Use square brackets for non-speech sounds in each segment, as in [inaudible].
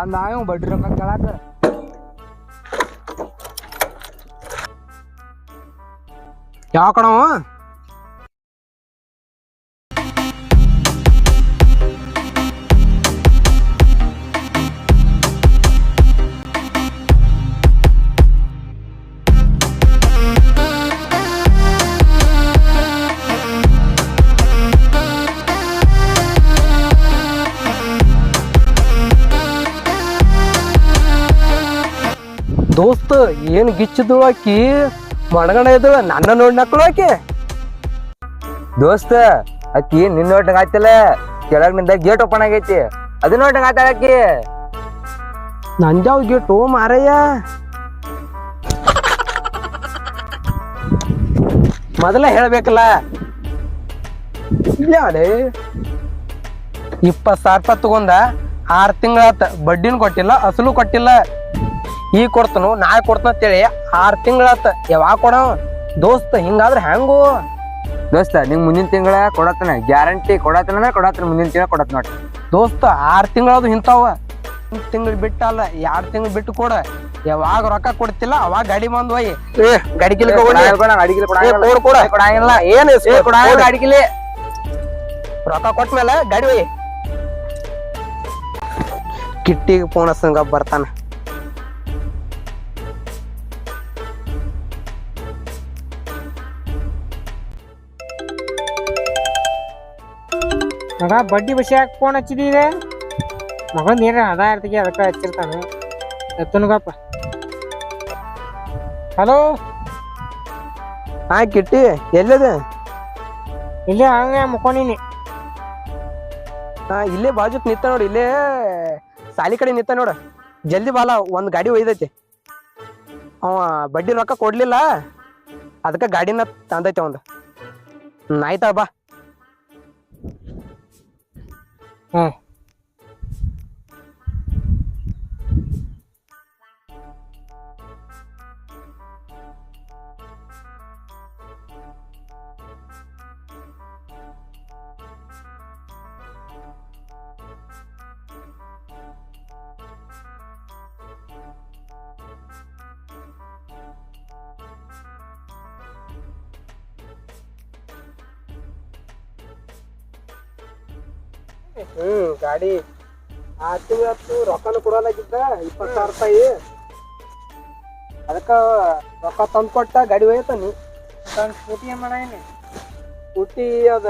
ಬಂದ ಇವ್ ಬಡ್ಡಿ ಕೇಳಾಕ ಯಾವ ಕಣವ ಏನ್ ಗಿಚ್ಚದು ಆಕಿ, ಮಣಗಣ ಇದ್ದಳ ನನ್ನ ನೋಡಿ ನಕ್ಕಳು ಆಕಿ. ದೋಸ್ತ, ಆಕಿ ನಿನ್ನ ನೋಡಂಗ ಆಯ್ತಲ್ಲ, ಕೆಳಗ್ನಿಂದ ಗೇಟ್ ಓಪನ್ ಆಗೈತಿ. ಅದು ಒಟ್ಟಂಗ ಆಯ್ತಾಳ ಆಕಿ. ನಂಜಾವ್ ಗೇಟು, ಮಾರಯ್ಯ? ಮೊದಲ ಹೇಳ್ಬೇಕಲ್ಲ. ಇಲ್ಲೇ ಇಪ್ಪತ್ತು ಸಾವಿರ ರೂಪಾಯಿ ತಗೊಂಡ ಆರು ತಿಂಗಳ ಬಡ್ಡಿನೂ ಕೊಟ್ಟಿಲ್ಲ, ಅಸಲು ಕೊಟ್ಟಿಲ್ಲ. ಈಗ ಕೊಡ್ತನು ನಾ ಕೊಡ್ತನ ಅಂತೇಳಿ ಆರು ತಿಂಗಳಾತ ಯಾವಾಗ ಕೊಡ ದೋಸ್ತ ಹಿಂಗಾದ್ರೆ ಹೆಂಗು? ದೋಸ್ತ ನಿಂಗೆ ಮುಂದಿನ ತಿಂಗಳ ಕೊಡತ್ತನ. ಗ್ಯಾರಂಟಿ ಕೊಡತ್ತನ ಕೊಡತ್ತನ ಮುಂದಿನ ತಿಂಗಳ ಕೊಡತ್ ನೋಡ್ರಿ. ದೋಸ್ತ ಆರು ತಿಂಗಳದು ಇಂಥವ ತಿಂಗಳು ಬಿಟ್ಟಲ್ಲ ಎರಡು ತಿಂಗಳು ಬಿಟ್ಟು ಕೊಡ. ಯಾವಾಗ ರೊಕ್ಕ ಕೊಡ್ತಿಲ್ಲ ಅವಾಗ ಗಾಡಿ ಬಂದ್ ಒಯ್ ಏ ಗಾಡಿ ಕಿಲ್ಕ ಅಡಿಗೆ ಕೊಡು ಕೊಡು. ಕೊಡಂಗಿಲ್ಲ. ಏನ್ ರೊಕ್ಕ ಕೊಟ್ಮೇಲೆ ಗಾಡಿ ಒಯ್ ಕಿಟ್ಟಿಗೆ ಫೋನ್ ಹಚ್ಚಂಗ ಬರ್ತಾನ. ಮಗ ಬಡ್ಡಿ ಬಸಿ ಯಾಕೆ ಫೋನ್ ಹಚ್ಚಿದೀದೆ ಮಗನ್ ಏನ ಅದ ಇರ್ತಿಗೆ ಅದಕ್ಕೆ ಹಚ್ಚಿರ್ತಾನೆ. ಎತ್ತನಗಪ್ಪ ಹಲೋ? ಹಾ ಕಿಟ್ಟಿ ಎಲ್ಲದ? ಇಲ್ಲೇ ಹಂಗೆ ಮುಕೊಂಡಿನಿ ಹಾ ಇಲ್ಲೇ ಬಾಜುಕ್ ನಿತ್ತ ನೋಡಿ ಇಲ್ಲೇ ಸಾಲಿ ಕಡೆ ನಿತ್ತ ನೋಡ. ಜಲ್ದಿ ಬಾಲ ಒಂದ್ ಗಾಡಿ ಒಯ್ದೈತಿ. ಅವ ಬಡ್ಡಿ ರೊಕ್ಕ ಕೊಡ್ಲಿಲ್ಲ ಅದಕ್ಕೆ ಗಾಡಿನ ತಂದೈತಿ ಹ್ಮ್ ಆಯ್ತಾ ಬಾ. ಹ್ಮ್ ಹ್ಮ್ ಗಾಡಿ. ಆ ತಿಂಗಳತ್ತು ರೊಕ್ಕನು ಕೊಡಲಾಗಿದ್ದ ಇಪ್ಪತ್ತು ಸಾವಿರ ರೂಪಾಯಿ. ಅದಕ್ಕ ರೊಕ್ಕ ತಂದು ಕೊಟ್ಟ ಗಾಡಿ ಒಯ್ತಾನಿ ತಂದು ಸ್ಕೂಟಿ ಏನ್ ಮಾಡೇನಿ ಸ್ಕೂಟಿ ಅದ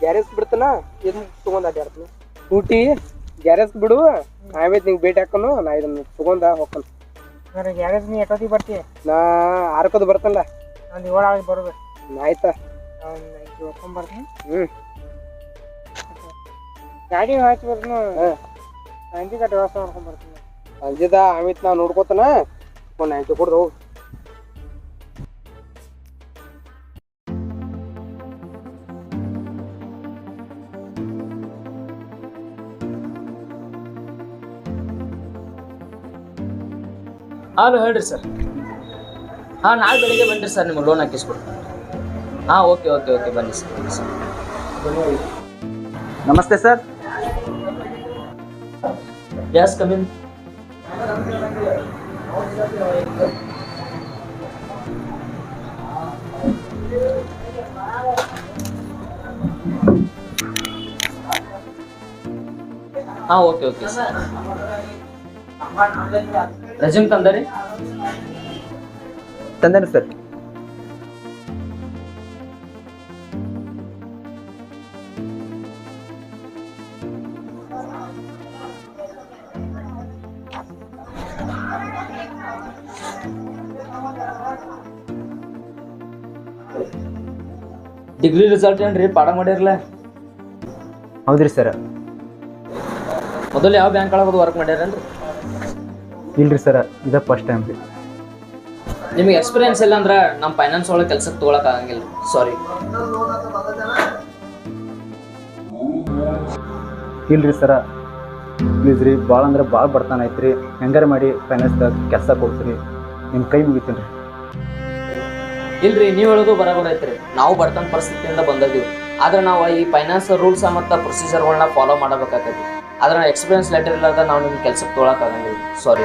ಗ್ಯಾರೇಜ್ ಬಿಡ್ತಾನ ಇದನ್ನ ತಗೊಂಡ್ ಅಡ್ಯಾಡ್ತೀನಿ ಸ್ಕೂಟಿ ಗ್ಯಾರೇಜ್ ಬಿಡು ನಾವೇ ನಿಂಗೆ ಭೇಟಿ ಹಾಕೋನು ನಾ ಇದನ್ನ ತಗೊಂಡ ಹೋಗ್ತಾನ. ಗ್ಯಾರೇಜ್ ನೀ ಎಷ್ಟೊತ್ತಿಗೆ ಬರ್ತಿ? ನಾ ಆರ್ಕೋದು ಬರ್ತಲ್ಲ ನಾನು ಏಳು ಆಗಿ ಬರೋದು. ಆಯ್ತಾ. ಹೋಗ್ಕೊಂಡ್ ಬರ್ತೀನಿ ಹ್ಮ್. ಗಾಡಿ ಹಚ್ಚಿ ಬರ್ನು. ಸಂಜೆ ಕಟ್ಟಿ ವ್ಯವಸ್ಥೆ ಮಾಡ್ಕೊಂಡ್ ಬರ್ತೀನಿ. ಸಂಜೆದ ಅಮಿತ್ ನಾ ನೋಡ್ಕೋತಾನ ಒಂದು ನೈಂಟಿ ಕೊಡ್ದು ಹೋಗಿ. ಹಾಂ ಹೇಳ್ರಿ ಸರ್. ಹಾಂ ನಾಳೆ ಬೆಳಿಗ್ಗೆ ಬನ್ನಿರಿ ಸರ್ ನಿಮ್ಗೆ ಲೋನ್ ಹಾಕಿಸ್ಕೊಡ್ತೀನಿ. ಹಾಂ ಓಕೆ ಓಕೆ ಓಕೆ ಬನ್ನಿ ಸರ್ ಬನ್ನಿ ಸರ್. ನಮಸ್ತೆ ಸರ್. ಗ್ಯಾಸ್ ಕಮಿನ್ ಹಾಂ ಓಕೆ ಓಕೆ ಸರ್ ರೆಸ್ಯೂಮ್ ತಂದರಿ ತಂದೇನು ಸರ್ ಡಿಗ್ರಿ ರಿಸಲ್ಟ್ ಏನ್ರಿ? ಪಾಠ ಮಾಡಿರಲ್ಲ ಹೌದ್ರಿ ಸರ್ ಮೊದಲು ಯಾವ ಬ್ಯಾಂಕ್ ಒಳಗೆ ವರ್ಕ್ ಮಾಡ್ಯಾರೇನ್ರಿ ಇಲ್ರಿ ಸರ್ ಇದ ಫಸ್ಟ್ ಟೈಮ್ ರೀ. ನಿಮಗೆ ಎಕ್ಸ್ಪೀರಿಯನ್ಸ್ ಇಲ್ಲ ಅಂದ್ರೆ ನಮ್ಮ ಫೈನಾನ್ಸ್ ಒಳಗೆ ಕೆಲ್ಸಕ್ಕೆ ತೊಗೊಳಕ್ ಆಗಂಗಿಲ್ಲ. ಸಾರಿ ಇಲ್ರಿ ಸರ ಪ್ಲೀಸ್ ರೀ ಭಾಳ ಅಂದ್ರೆ ಭಾಳ ಬಡತನ ಐತ್ರಿ. ಹೆಂಗಾರ ಮಾಡಿ ಫೈನಾನ್ಸ್ದಾಗ ಕೆಲಸ ಕೊಡ್ತೀರಿ ನಿಮ್ಮ ಕೈ ಮುಗಿತೀನಿ ರೀ ಇಲ್ರಿ, ನೀವು ಹೇಳೋದು ಬರಾಬರ್ ಐತ್ರಿ. ನಾವು ಬಡತನ ಪರಿಸ್ಥಿತಿಯಿಂದ ಬಂದದೀವಿ. ಆದ್ರೆ ನಾವು ಈ ಫೈನಾನ್ಸ್ ರೂಲ್ಸ್ ಮತ್ತು ಪ್ರೊಸೀಜರ್ಗಳನ್ನ ಫಾಲೋ ಮಾಡಬೇಕಾಗತ್ತೆ ಅದ್ರ ಎಕ್ಸ್ಪೀರಿಯನ್ಸ್ ಲೆಟರ್ ಇಲ್ಲದ ನಾವು ನಿಮ್ಗೆ ಕೆಲ್ಸಕ್ಕೆ ತೊಗೊಳಕ್ಕಾಗಂಗಿಲ್ಲ ಸಾರಿ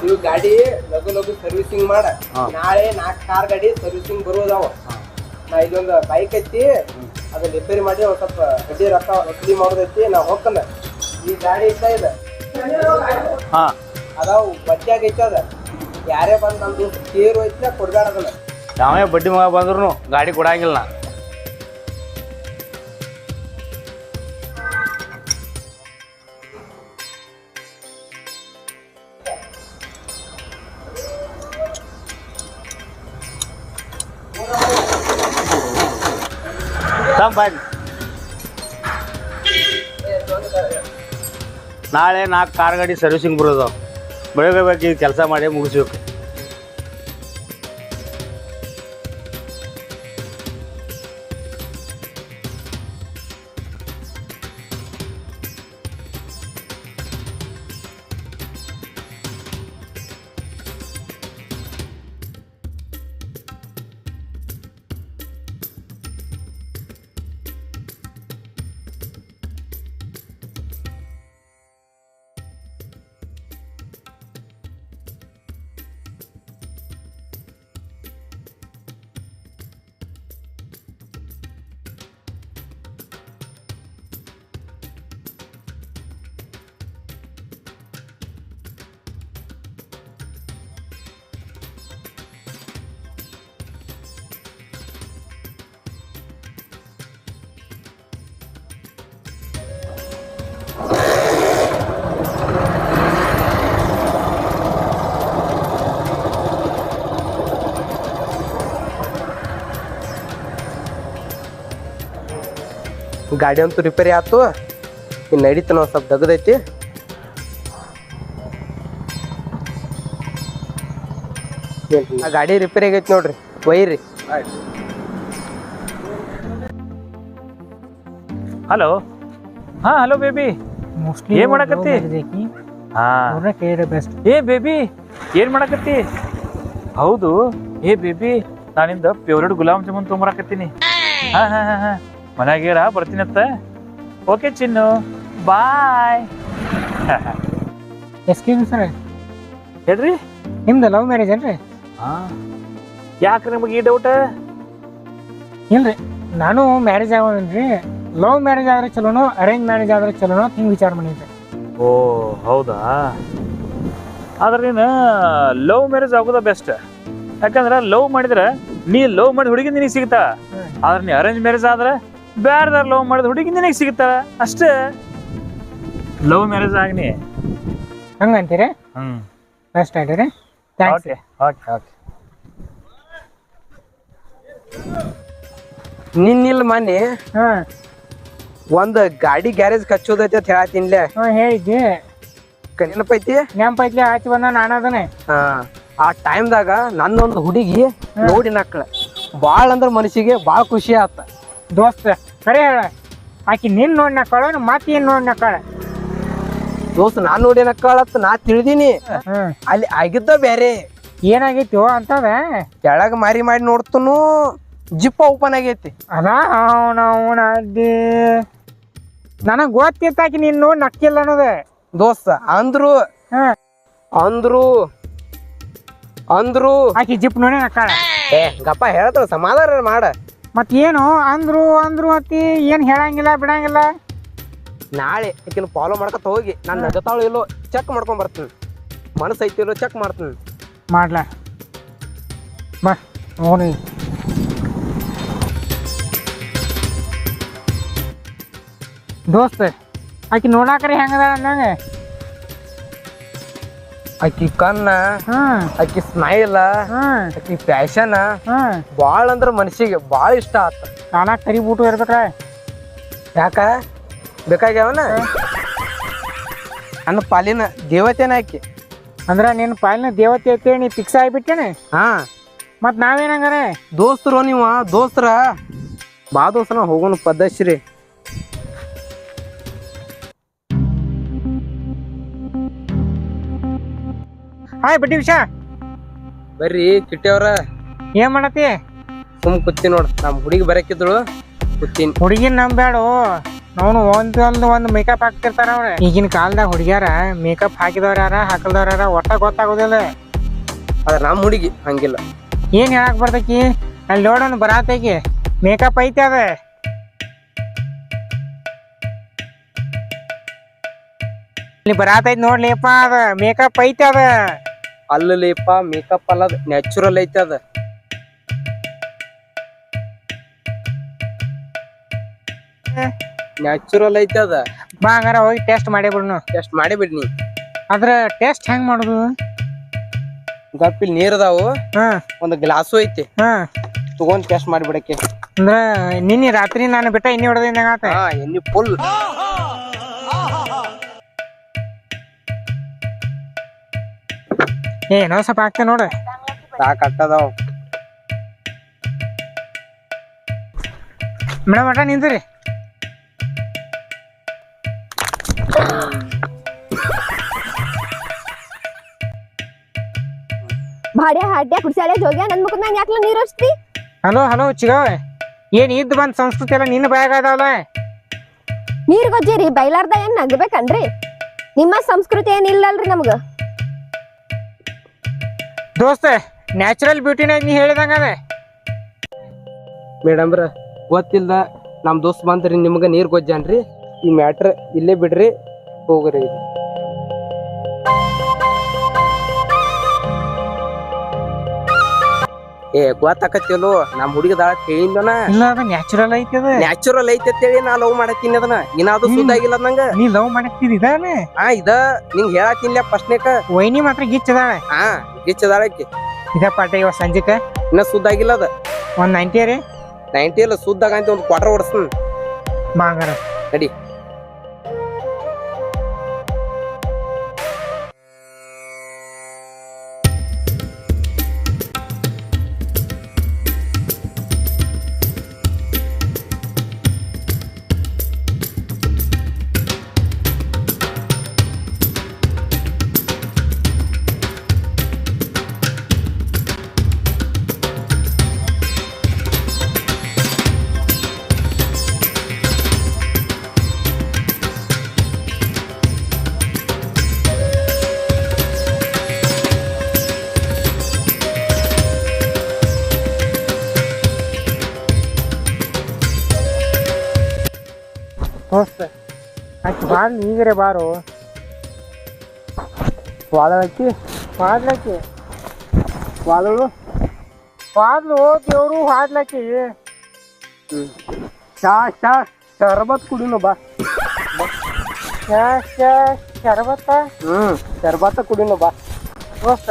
ನೀವು ಗಾಡಿ ಲಘು ಲಘು ಸರ್ವಿಸಿಂಗ್ ಮಾಡ. ನಾಳೆ ನಾಲ್ಕು ಕಾರ್ ಗಾಡಿ ಸರ್ವಿಸಿಂಗ್ ಬರುವುದಾವ ನಾ ಇದೊಂದು ಬೈಕ್ ಐತಿ ಅದನ್ನ ರಿಪೇರಿ ಮಾಡಿ ಒಂದ್ ಸ್ವಲ್ಪ ಬಡ್ಡಿ ರೊಕ್ಕ ವಸೂಲಿ ಮಾಡೋದೈತಿ ನಾ ಹೋಗ್ತಾನೆ. ಈ ಗಾಡಿ ಇಷ್ಟ ಇದೆ. ಹಾ. ಅದಾವು ಬಡ್ಡಿಯಾಗ ಐತಿ ಅದ. ಯಾರೇ ಬಂದು ನಮ್ದು ಕೇರು ಐತಿ ಕೊಡ್ಬೇಡ ಅದನ್ನ. ಯಾವೇ ಬಡ್ಡಿ ಮಗ ಬಂದ್ರು ಗಾಡಿ ಕೊಡಂಗಿಲ್ಲ ನಾ ಬನ್ನಿ ನಾಳೆ ನಾಲ್ಕು ಕಾರ್ ಗಾಡಿ ಸರ್ವಿಸಿಂಗ್ ಬರೋದು. ಬೆಳಗ್ಗೆ ಬೇಕು ಕೆಲಸ ಮಾಡಿ ಮುಗಿಸ್ಬೇಕು. ಗಾಡಿ ಅಂತೂ ರಿಪೇರಿ ಆತು. ಇನ್ನು ನಡೀತು ನಾವು ಸ್ವಲ್ಪ ದಗದೈತಿ. ಆ ಗಾಡಿ ರಿಪೇರಿ ಆಗೈತಿ ನೋಡ್ರಿ ವೈರಿ ಹಲೋ ಹಾ ಹಲೋ ಬೇಬಿ ಮೋಸ್ಟ್ಲಿ ಏನ್ ಮಾಡಕತ್ತಿ? ಹಾ. ಬೆಸ್ಟ್ ಏ ಬೇಬಿ ಏನ್ ಮಾಡಕತ್ತಿ? ಹೌದು. ಏ ಬೇಬಿ ನಾನಿಂದ ಫೇವ್ರೇಟ್ ಗುಲಾಬ್ ಜಾಮೂನ್ ತೊಂಬರಾಕತ್ತೀನಿ ಹಾ ಹಾ ಹಾ ಹಾ. ಮನ್ಯಾಗೇರ ಬರ್ತೀನತ್ತ okay Chinnu. Bye excuse sir ಹೇಳ್ರಿ? ನಿಮ್ದು ಲವ್ ಮ್ಯಾರೇಜ್ ಏನ್ರಿ? ಹಾಂ. ಯಾಕೆ ನಿಮಗೆ ಈ ಡೌಟ್ ಇಲ್ರಿ ನಾನು ಮ್ಯಾರೇಜ್ ಆಗೋನ್ರಿ ಲವ್ ಮ್ಯಾರೇಜ್ ಆದ್ರೆ ಚಲೋನೋ ಅರೇಂಜ್ ಮ್ಯಾರೇಜ್ ಆದ್ರೆ ಚಲೋನೋ ಹಿಂಗೆ ವಿಚಾರ ಮಾಡಿದ್ರಿ ಓ ಹೌದಾ? ಆದ್ರೆ ನೀನು ಲವ್ ಮ್ಯಾರೇಜ್ ಆಗೋದ ಬೆಸ್ಟ್ ಯಾಕಂದ್ರೆ ಲವ್ ಮಾಡಿದ್ರೆ ನೀ ಲವ್ ಮಾಡಿ ಹುಡುಗಿ ನಿನಗೆ ಸಿಗ್ತಾ. ಆದ್ರೆ ನೀ ಅರೇಂಜ್ ಮ್ಯಾರೇಜ್ ಆದ್ರೆ ಬೇರೆದಾರ ಲವ್ ಮಾಡಿದ ಹುಡುಗಿ ನಿನಗೆ ಸಿಗ್ತಾರ ಅಷ್ಟೇ. ಲವ್ ಮ್ಯಾರೇಜ್ ಆಗ್ನಿ ಹಂಗಂತೀರಿ? ಹ್ಮ್. ಬೆಸ್ಟ್ ಆಯ್ತು ಥ್ಯಾಂಕ್ಸ್ ಓಕೆ ಓಕೆ ಓಕೆ ನಿನ್ನಿಲ್ಲ ಮನೆ ಹಾಂ. ಒಂದ್ ಗಾಡಿ ಗ್ಯಾರೇಜ್ ಕಚ್ಚೋದೈತೆ ಅಂತ ಹೇಳತ್ತೀನ್ಲೆ. ಹಾಂ ಹೇಳಿದ್ದೆ. ನೆನಪೈತಿ? ನೆಂಪೈತ್ಲೆ ಆಚೆ ಬಂದ ನಾನದನೆ ಅದನ್ನೇ. ಹಾ ಆ ಟೈಮ್ದಾಗ ನನ್ನೊಂದು ಹುಡುಗಿ ನೋಡಿ ನಕ್ಕಳ ಭಾಳ ಅಂದ್ರ ಮನಸ್ಸಿಗೆ ಭಾಳ ಖುಷಿ ಆತ. ದೋಸ್ತ ಕರೆ ಹೇಳ. ಆಕಿ ನಿನ್ ನೋಡಿ ನಕ್ಕಳ ಮತ್ತೆ ಏನ್ ನೋಡಿ ನಕ್ಕಳ ದೋಸ್ತ ನಾನ್ ನೋಡಿ ನಕ್ಕಳತ್ ನಾ ತಿಳಿದೀನಿ. ಹ್ಮ್ ಅಲ್ಲಿ ಆಗಿದ್ದ ಬೇರೆ ಏನಾಗೈತಿ ಅಂತದ ಕೆಳಗ ಮಾರಿ ಮಾಡಿ ನೋಡ್ತನು ಜಿಪ್ ಓಪನ್ ಆಗೈತಿ. ಅದ ಅವನವನ ಅಡ್ಡಿ. ನನಗ್ ಗೊತ್ತಿತ್ತು ಆಕಿ ನೀನ್ ನೋಡಿ ನಕ್ಕಿಲ್ಲ ಅನ್ನೋದ. ದೋಸ್ತ ಅಂದ್ರು ಹಾ. ಅಂದ್ರು ಅಂದ್ರು. ಆಕಿ ಜಿಪ್ ನೋಡಿ ನಕ್ಕಾಳ ಏ ಗಪ್ಪ ಹೇಳ್ತಾಳ ಸಮಾಧಾನ ಮಾಡ. ಮತ್ ಏನು ಅಂದ್ರು ಅಂದ್ರು ಅತ್ತಿ ಏನು ಹೇಳಂಗಿಲ್ಲ ಬಿಡಂಗಿಲ್ಲ? ನಾಳೆ ಆಕಿನ ಫಾಲೋ ಮಾಡ್ಕೊತ ಹೋಗಿ. ನನ್ನ ನಗತಾಳು ಇಲ್ಲೋ ಚೆಕ್ ಮಾಡ್ಕೊಂಡ್ ಬರ್ತೀನಿ. ಮನಸ್ಸು ಐತಿ ಇಲ್ಲೋ ಚೆಕ್ ಮಾಡ್ತೀನಿ. ಮಾಡ್ಲ? ಬಾ ನೋಡಿ ದೋಸ್ತ ಆಕಿ ನೋಡಾಕ್ರಿ ಹೆಂಗದ ಅನ್ನಂಗ? ಆಕಿ ಕನ್ನ ಆಕಿ ಸ್ಮೈಲ್ ಆಕಿ ಫ್ಯಾಷನ್ ಬಾಳ ಅಂದ್ರ ಮನ್ಸಿಗೆ ಬಾಳ ಇಷ್ಟ ಆತ. ಕಾಲಾಗ ಕರಿ ಬೂಟು ಇರ್ಬೇಕ್ರ? ಯಾಕ? ಬೇಕಾಗ್ಯಾವನ? ನನ್ನ ಪಾಲಿನ ದೇವತೆನ ಆಕಿ. ಅಂದ್ರ ನಿನ್ನ ಪಾಲಿನ ದೇವತೆ ಐತೆ ನೀ ಫಿಕ್ಸ್ ಆಗಿಬಿಟ್ಟೇನೆ? ಹಾ. ಮತ್ ನಾವೇನಂಗಾರೆ ದೋಸ್ತರು ನೀವ ದೋಸ್ತರ. ಬಾ ದೋಸ್ತನ ಹೋಗೋಣ ಪದ್ದಶ್ರೀ ಹಾಯ್ ಬಡ್ಡಿ ವಿಷ. ಬರ್ರಿ ಕಿಟ್ಟಿ ಅವ್ರ. ಏನ್ ಮಾಡತಿ ಸುಮ್ ಕೂತಿ ನೋಡ್ ನಮ್ ಹುಡುಗಿ ಬರಕಿದ್ಳು ಕೂತೀನಿ. ಹುಡುಗಿನ ನಂಬ್ಯಾಡು. ಅವನು ಒಂದ್ ಒಂದು ಒಂದ್ ಮೇಕಪ್ ಹಾಕ್ತಿರ್ತಾರ ಅವ್ರ. ಈಗಿನ ಕಾಲದಾಗ ಹುಡುಗ್ಯಾರ ಮೇಕಪ್ ಹಾಕಿದವ್ರ ಯಾರ ಹಾಕಲ್ದವ್ರ ಯಾರ ಒಟ್ಟ ಗೊತ್ತಾಗೋದಿಲ್ಲ. ಅದ್ರ ನಮ್ ಹುಡುಗಿ ಹಂಗಿಲ್ಲ. ಏನ್ ಹೇಳಕ್ ಬರ್ತೈತಿ ಅಲ್ಲಿ ನೋಡೋಣ ಬರಾತೈಕಿ. ಮೇಕಪ್ ಐತಿ ಅದ. ಇಲ್ಲಿ ಬರಾತೈತಿ ನೋಡ್ಲಿಪ್ಪ ಅದ. ಮೇಕಪ್ ಐತಿ ಅದ. ಅಲ್ಲಲೇಪ ಮೇಕಪ್ ಅಲ್ಲ ನ್ಯಾಚುರಲ್ ಐತೆ ಅದ. ನ್ಯಾಚುರಲ್ ಐತೆ ಅದ. ಬಾ ಹಂಗಾರ ಹೋಗಿ ಟೆಸ್ಟ್ ಮಾಡಿ ಬಿಡ್ನು ಟೆಸ್ಟ್ ಮಾಡಿ ಬಿಡ್ನಿ ಅದ್ರ ಟೆಸ್ಟ್ ಹೆಂಗ್ ಮಾಡುದು? ಗಪ್ಪಿಲ್ ನೀರ್ ಅದಾವು. ಹಾ. ಒಂದು ಗ್ಲಾಸು ಐತಿ. ಹಾ. ತಗೊಂಡ್ ಟೆಸ್ಟ್ ಮಾಡಿಬಿಡಕ್ಕೆ ಅಂದ್ರ ನಿನ್ನೆ ರಾತ್ರಿ ನಾನು ಬಿಟ್ಟ ಆತ. ಹಾ ಎಣ್ಣಿ ಫುಲ್ ಏ ನೋ ಸ್ವಲ್ಪ ಆಗ್ತೇ ನೋಡು. ಸಾಕ್ ಅಟ್ಟದಾವ್. ಮೇಡಮ್ ಅಟ ನಿಂದ್ರಿ. ಹಾಡ್ಯಾ ಹಾಡ್ಯ ಕುಡ್ಸಾಳೆ ಜೋಗ್ಯ ನನ್ ಮುಖದ ನಾನು ಯಾಕ್ಲ ನೀರ್ ಹಚ್ತಿ? ಹಲೋ ಹಲೋ ಚಿಗವ ಏನ್ ಇದ್ ಬಂದ್ ಸಂಸ್ಕೃತಿ ಎಲ್ಲ ನಿನ್ನ ಬಾಯಾಗ ಅದಾವಲ್ಲ ನೀರ್ ಗೊಜ್ಜಿರಿ ಬೈಲಾರ್ದ ಏನ್ ನಗ್ಬೇಕನ್ರಿ? ನಿಮ್ಮ ಸಂಸ್ಕೃತಿ ಏನಿಲ್ಲಲ್ರಿ ನಮ್ಗ? ದೋಸ್ತ ನ್ಯಾಚುರಲ್ ಬ್ಯೂಟಿನ ನೀ ಹೇಳಿದಂಗ ಮೇಡಮ್ರ ಗೊತ್ತಿಲ್ಲ ನಮ್ ದೋಸ್ತ್ ಬಂದ್ರಿ, ನಿಮ್ಗೆ ನೀರ್ ಗೊಜ್ಜಾನ್ರಿ. ಈ ಮ್ಯಾಟ್ರ್ ಇಲ್ಲೇ ಬಿಡ್ರಿ, ಹೋಗ್ರಿ. ಏ ಗೊತ್ತಾಕತ್ತಿಲ್ಲೋ ನಮ್ ಹುಡುಗದ ಇಲ್ಲ ಅದ ನ್ಯಾಚುರಲ್ ಐತಿ ಅದ. ನ್ಯಾಚುರಲ್ ಐತೆ ಅಂತೇಳಿ ನಾ ಲವ್ ಮಾಡತ್ತೀನಿ ಅದನ್ನ. ಇನ್ನಾದ್ರೂ ಸುದ್ದ ಆಗಿಲ್ಲ ನಂಗ. ನೀ ಲವ್ ಮಾಡತ್ತೀರಿ ಇದಾನೆ ಹಾ ಇದ ನಿಂಗ್ ಹೇಳತ್ತೀನಿಲ್ಲ ಪ್ರಶ್ನೆಕ ವೈನಿ ಮಾತ್ರ ಗಿಚ್ಚದಾಳೆ ಆ ಹಾ ಗಿಚ್ಚದಾಳಕಿ ಇದ ಪಾಠ ಇವ ಸಂಜೆಕ. ಇನ್ನ ಸುದ್ದ ಆಗಿಲ್ಲ ಅದ. ಒಂದ್ ನೈಂಟಿ ರೀ ನೈಂಟಿ ಇಲ್ಲ ಸುದ್ದಾಗ ಅಂತ ಒಂದು ಕ್ವಾರ್ಟರ್ ಓಡಿಸ್ತೀನಿ ಮಾಡಿ ನಡಿ. ಆಕಿ ಬಾಳ್ ನೀಗರೆ ಬಾರು ವಾದಳಕ್ಕಿ ಮಾಡ್ಲಕ್ಕಿ ವಾದಳು ವಾದ್ಲು ದೇವ್ರು ಹಾಡ್ಲಕ್ಕಿ ಚಾ ಚಾ ಶರಬತ್ ಕುಡಿನು ಬಾ ಶರಬತ್ತ ಹ್ಮ್ ಶರ್ಬತ್ತ ಕುಡಿನು ಬಾ ದೋಸ್ತ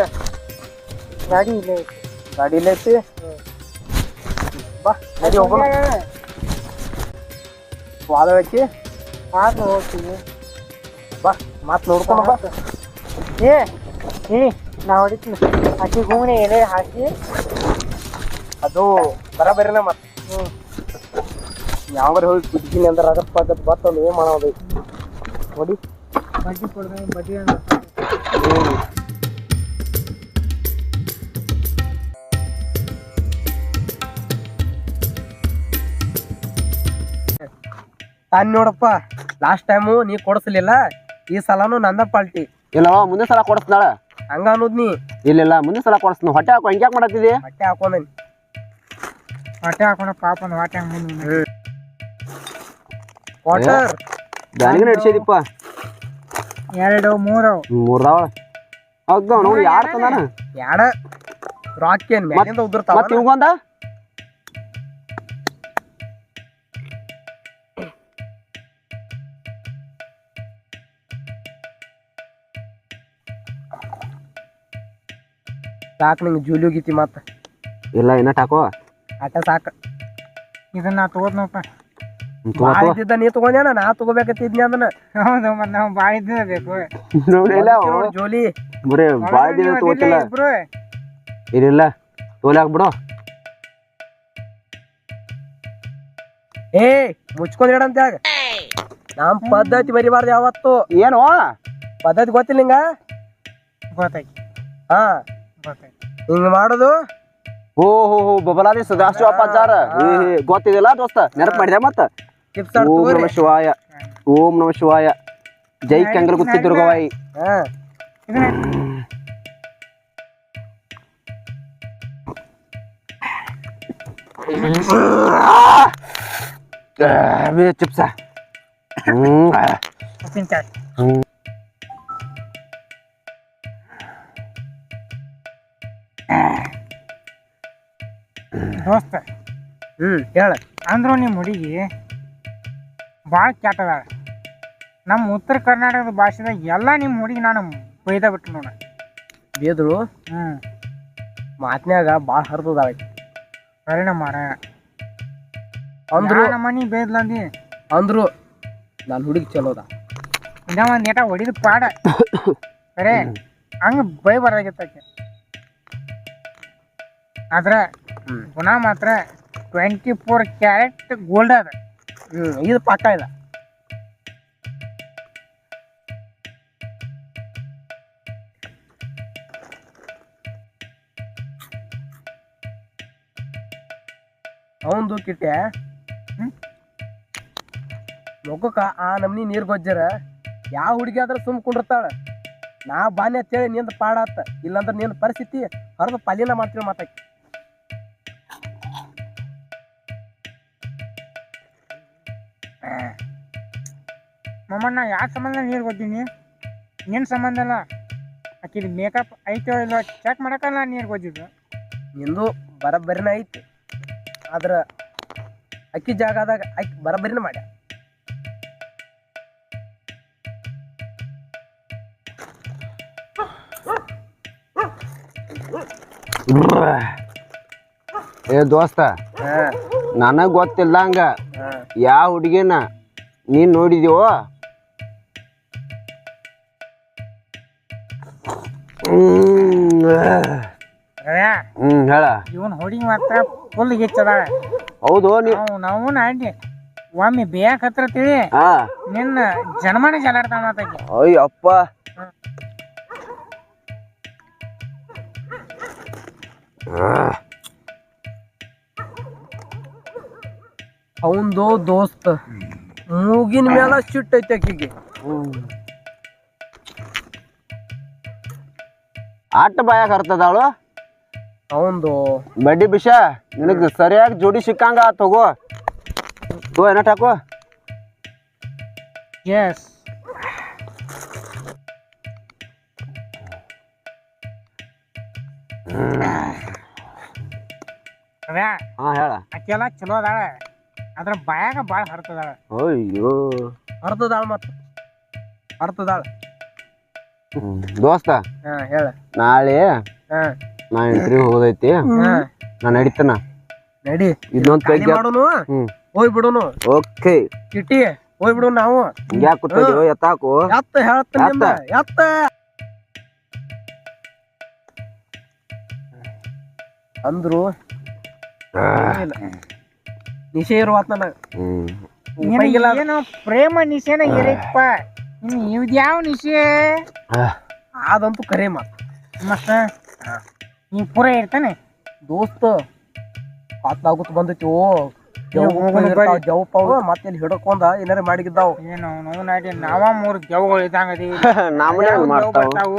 ಗಾಡಿ ಇಲ್ಲೇ ಐತಿ. ಗಾಡಿ ಐತಿ ಬಾ ನಡಿ ಹೋಗೋಣ ವಾದಳಕ್ಕಿ ವಾದ್ಲು ಹೋಗ್ತೀವಿ ಬಾ ಮಾತು ನೋಡ್ಕೊಂಡು ಬಾ. ಏ ಏ ನಾ ಹೊಡಿತೀನಿ. ಆಕಿ ಹೂವಿನ ಎಲೆ ಹಾಕಿ. ಅದು ಬರಬರಿನ ಮತ್. ಯಾವ್ದಾರ ಹೋಗಿ ಬಿಡ್ತೀನಿ ಅಂದ್ರೆ ಅದಪ್ಪ ಆಗತ್ ಬತ್ತಲ್ಲ ಏನ್ ಮಾಡೋದು? ಹೊಡಿ. ಬಡ್ಡಿ ಕೊಡ್ದೆ ಬಡ್ಡಿ ಹ್ಮ್. ನೋಡಪ್ಪ. ಲಾಸ್ಟ್ ಟೈಮು ನೀ ಕೊಡಿಸ್ಲಿಲ್ಲ ಈ ಸಲನು ನಂದ ಪಾಲ್ಟಿ. ಇಲ್ಲವ ಮುಂದೆ ಸಲ ಕೊಡಿಸ್ತಾಳ ಹಂಗ ಅನ್ನೋದ್ ನೀ. ಇಲ್ಲ ಮುಂದೆ ಸಲ ಕೊಡಿಸ್ತಾನ. ಹೊಟ್ಟೆ ಹಾಕೋ ಹಿಂಗ್ಯಾಕ್ ಮಾಡತ್ತಿದಿ ಹೊಟ್ಟೆ ಹಾಕೊಂಡನಿ ಹೊಟ್ಟೆ ಹಾಕೋಣ ಪಾಪನ ಹೊಟ್ಟೆ ಮುಂದೆ ವಾಟರ್ ದಾನಿಗೆ ನಡ್ಸಿದಿಪ್ಪ ಎರಡು ಮೂರು. ಮೂರ್ದಾವಳ ಹೌದು ನೋಡಿ ಯಾರು ತಂದಾನ? ಯಾಡ? ರಾಕ್ ಏನ್ ಮ್ಯಾಲಿಂದ ಉದುರ್ತಾವ ಮತ್ತೆ ಇವಂದ ಸಾಕ್ ನಿಂಗೆ ಜೂಲಿ ಗೀತಿ ಮತ್ತೆ. ಇಲ್ಲ ಇನ್ನ ಟಾಕೋ ಆಟ ಸಾಕ. ಇದನ್ನ ತಗೋದ್ನಪ್ಪ ಭಾಳ ಇದ್ದಿದ್ದ ನೀ ತಗೊಂಡ್ಯಾನ ನಾ? ತಗೋಬೇಕತ್ತಿದ್ನಿ ಅದನ್ನ. ಹೌದು ಮತ್ ನಾವು ಇದ್ದಿದ್ದ ಬೇಕು. ಜೋಲಿ. ಬರೇ ಬಾಳ ದಿನ ತಗೋತಿಲ್ಲ. ಇಬ್ರು. ತೋಲಾಕ್ ಬಿಡು ಏ ಮುಚ್ಕೊಂಡ್ ಅಂತ ಹೇಳ. ನಮ್ ಪದ್ಧತಿ ಬರಿಬಾರ್ದು ಯಾವತ್ತು. ಏನು? ಪದ್ಧತಿ ಗೊತ್ತಿಲ್ಲ ನಿಂಗ? ಗೊತ್ತಾಯ್ತು. ಹಾ. ಹಿಂಗ್ ಮಾಡೋದು ಹೋ ಹೋ ಹೋ ಬಬಲಾದಿ ಸದಾಶಿವ ಅಪ್ಪಾಚಾರ ಏ ಏ, ಗೊತ್ತಿದಿಲ್ಲ ದೋಸ್ತ ನೆನಪು ಮಾಡಿದೆ ಮತ್ತ ಟಿಪ್ಸ್ ಓಂ ನಮ ಶಿವಾಯ ಓಂ ನಮ ಶಿವಾಯ ಜೈ ಕೆಂಗಲ್ ಗುತ್ತಿ ದುರ್ಗವಾಯಿ ಹಾ ಚಿಪ್ಸ ಹ್ಮ್ ಉಪ್ಪಿನಕಾಯಿ ದೋಸ್ತ. ಹ್ಮ್. ಹೇಳ. ಅಂದ್ರೂ ನಿಮ್ಮ ಹುಡುಗಿ ಭಾಳ ಕೆಟ್ಟದಾಳ. ನಮ್ಮ ಉತ್ತರ ಕರ್ನಾಟಕದ ಭಾಷೆದಾಗ ಎಲ್ಲ ನಿಮ್ಮ ಹುಡುಗಿ ನಾನು ಬೈದ ಬಿಟ್ಟು ನೋಡ. ಬೇದ್ರು? ಹ್ಞೂ ಮಾತ್ನ್ಯಾಗ ಭಾಳ ಪರಿಣಾಮ ಮಾರ. ಅಂದ್ರು ನಮ್ಮ ಮನೆ ಬೇದ್ಲಂದಿ ಅಂದ್ರು ನನ್ನ ಹುಡುಗಿ ಚಲೋದ ಇನ್ನ ಒಂದು ಏಟ ಹೊಡಿದ ಪಾಡ. ಸರಿ. ಹಂಗೆ ಬೈ ಬರಾಗಿತ್ತಕ್ಕೆ ಆದ್ರೆ. ಗುಣ ಮಾತ್ರ ಟ್ವೆಂಟಿ ಫೋರ್ ಕ್ಯಾರೆಟ್ ಗೋಲ್ಡ್ ಅದ ಇದು ಪಾಕ ಇಲ್ಲ. ಅವಂದು ಕಿಟ್ಟೆ ಮುಖಕ್ಕ ಆ ನಮ್ನಿ ನೀರ್ ಗೊಜ್ಜರ, ಯಾವ ಹುಡುಗಿ ಆದ್ರೆ ಸುಮ್ ಕುಂಡಿರ್ತಾಳ. ನಾ ಬಾನೆ ಅಂತೇಳಿ ನಿಂದ ಪಾಡಾತ, ಇಲ್ಲಾಂದ್ರ ನಿಂದ ಪರಿಸ್ಥಿತಿ ಹರಿದು ಪಾಲೀನ ಮಾಡ್ತೀವಿ ಮಾತಾಕಿ. ಮಮ್ಮಣ್ಣ ಯಾವ ಸಂಬಂಧ ನೀರು ಗೊತ್ತೀನಿ ನಿನ್ನ ಸಂಬಂಧ ಅಲ್ಲ. ಆಕಿದು ಮೇಕಪ್ ಐತೋ ಇಲ್ಲೋ ಚೆಕ್ ಮಾಡಕ್ಕಲ್ಲ ನೀರು ಗೊತ್ತಿದ್ದು ನಿಂದು ಬರಬ್ಬರಿನ ಐತಿ. ಆದ್ರೆ ಅಕ್ಕಿ ಜಾಗದಾಗ ಅಕ್ಕಿ ಬರಬ್ಬರಿನ ಮಾಡ್ಯ? ಏ ದೋಸ್ತ ನನಗ್ ಗೊತ್ತಿಲ್ಲಂಗ ಯಾವ ಹುಡುಗಿನ ನೀನ್ ನೋಡಿದ್ಯೋ? ಹ್ಮ್ ಹೇಳ. ಇವನ್ ಹುಡುಗಿ ಮಾತ್ರ ಫುಲ್ ಗಿಚ್ಚದ ಹೌದು ನೀವು ನಾವು ನಾವು ನಾಡಿ ಒಮ್ಮೆ ಬೇಯಕ್ ಹತ್ರ ತಿಳಿ ಹಾ ನಿನ್ನ ಜನ್ಮನೇ ಜಲಾಡ್ತಾವ ಮಾತಾಕಿ ಅಯ್ಯ ಅಪ್ಪ ಅವಂದು ದೋಸ್ತ ಮೂಗಿನ ಮ್ಯಾಲ ಸಿಟ್ಟು ಐತಿ ಆಕಿಗೆ ಆಟ ಬಾಯಾಗ ಹರ್ತದಾಳು ಅವಂದು ಬಡ್ಡಿ ಬಿಷ ನಿನಗ್ ಸರಿಯಾಗಿ ಜೋಡಿ ಸಿಕ್ಕಂಗ ಆತ್ ಹೋಗು ತಗೋ ಏನ ಹಾಕು ಎಸ್ ರವ್ಯಾ ಹಾ ಹೇಳ ಆಕೆಲ್ಲ ಚಲೋ ಅದಾಳ ಅದ್ರ ಬಾಯಾಗ ಬಾಳ ಹರ್ತದಾಳ. ಅಯ್ಯೋ. ಹರ್ತದಾಳ ಮತ್ತ ಹರ್ತದಾಳ. ದೋಸ್ತ. ಹಾ ಹೇಳ. ನಾಳೆ ಹಾ. ನಾ ಇಂಟರ್ವ್ಯೂ ಹೋದೈತಿ. ನಾ ನಡೀತನ. ನಡಿ. ಇದೊಂದ್ ಕೈ ಮಾಡೋನು? ಹೋಯ್ ಬಿಡೋನು ಓಕೆ. ಕಿಟಿ ಹೋಯ್ ಬಿಡು ನಾವು ಯಾಕೆ ಕೂತಿದ್ಯೋ ಎತ್ತಾಕು. ಎತ್ತ ಹೇಳ್ತ ನಿಂದ. ಎತ್ತ. ಅಂದ್ರು. ನಿಶೆ ಇರುವ ಏನು ಪ್ರೇಮ ನಿಶೇನ ಇರಪ್ಪ ಇನ್ನು ಇವ್ದ್ಯಾವ ನಿಶೆ ಆ, ಅದಂತೂ ಕರೆ ಮಾತು. ಮತ್ತ ನೀ ಪೂರ ಇರ್ತಾನೆ? ದೋಸ್ತ ಆತ್ಲಾಗುತ್ತ ಬಂದೈತಿ ಓ. ಜವಪ್ಪ ಮತ್ತೆ ಇಲ್ಲಿ ಹಿಡ್ಕೊಂಡ ಏನಾರ ಮಾಡಿಗಿದ್ದಾವ್. ಏನು ನಾವು ನಾಡಿ ನಾವ ಮೂರು ಜವಗಳು ಇದ್ದಂಗ ಅದೀವಿ. [laughs] ನಮ್ಮನೆ ಯಾವ ಮಾಡ್ತಾವ. ಬರ್ತಾವು?